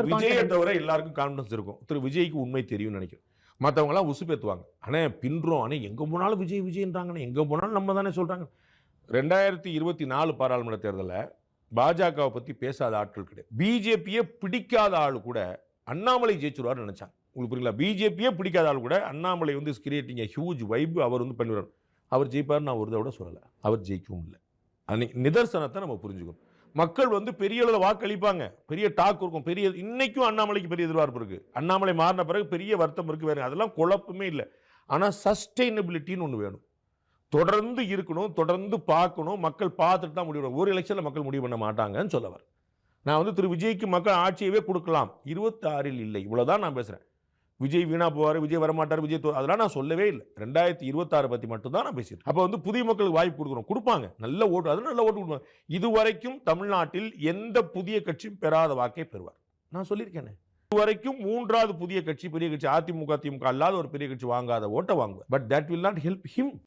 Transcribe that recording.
விஜயை. தவிர எல்லாருக்கும் கான்ஃபிடன்ஸ் இருக்கும். திரு விஜய்க்கு உண்மை தெரியும்னு நினைக்கிறேன். மற்றவங்களாம் உசுப்பேத்துவாங்க. அண்ணே பின்றோம். அண்ணே எங்கே போனாலும் விஜய் விஜய்ன்றாங்கண்ணே. எங்கே போனாலும் நம்ம தானே சொல்கிறாங்க ரெண்டாயிரத்தி இருபத்தி நாலு பாராளுமன்ற தேர்தலில் பாஜகவை பற்றி பேசாத ஆட்கள் கிடையாது. பிஜேபியை பிடிக்காத ஆள் கூட அண்ணாமலை ஜெயிச்சிருவார்னு நினச்சாங்க. உங்களுக்கு புரியல பிஜேபியே பிடிக்காத ஆள் கூட அண்ணாமலை வந்து கிரியேட்டிங் ஹியூஜ் வைப் அவர் வந்து பண்ணிடுவார். அவர் ஜெயிப்பார் நான் ஒரு தடவை சொல்லலை. அவர் ஜெயிக்கவும் இல்லை. அன்னைக்கு நிதர்சனத்தை நம்ம புரிஞ்சுக்கணும். மக்கள் வந்து பெரிய அளவில் வாக்களிப்பாங்க. பெரிய டாக் இருக்கும். பெரிய இன்னைக்கும் அண்ணாமலைக்கு பெரிய எதிர்பார்ப்பு இருக்கு. அண்ணாமலை மாறின பிறகு பெரிய வருத்தம் இருக்கு வேற. அதெல்லாம் குழப்பமே இல்லை. ஆனால் சஸ்டைனபிலிட்டின்னு ஒன்று வேணும். தொடர்ந்து இருக்கணும் தொடர்ந்து பார்க்கணும். மக்கள் பார்த்துட்டு தான் முடிவு ஒரு எலெக்ஷனில் மக்கள் முடிவு பண்ண மாட்டாங்கன்னு சொல்லவர் நான் வந்து திரு. விஜய்க்கு மக்கள் ஆட்சியவே கொடுக்கலாம். இருபத்தாறில் இல்லை. இவ்வளோதான் நான் பேசுகிறேன் விஜய் வீணா போவார் விஜய் வரமாட்டார் விஜய் தோ- அதெல்லாம் நான் சொல்லவே இல்லை. ரெண்டாயிரத்தி இருபத்தாறு பற்றி மட்டும்தான் நான் பேசியிருக்கேன். அப்போ வந்து புதிய மக்களுக்கு வாய்ப்பு கொடுக்குறோம் கொடுப்பாங்க. நல்ல ஓட்டு அது நல்ல ஓட்டு கொடுப்பாங்க. இதுவரைக்கும் தமிழ்நாட்டில் எந்த புதிய கட்சியும் பெறாத வாக்கை பெறுவார். நான் சொல்லியிருக்கேனே. இதுவரைக்கும் மூன்றாவது புதிய கட்சி பெரிய கட்சி அதிமுக திமுக அல்லாத ஒரு பெரிய கட்சி வாங்காத ஓட்டை வாங்குவார். But that will not help him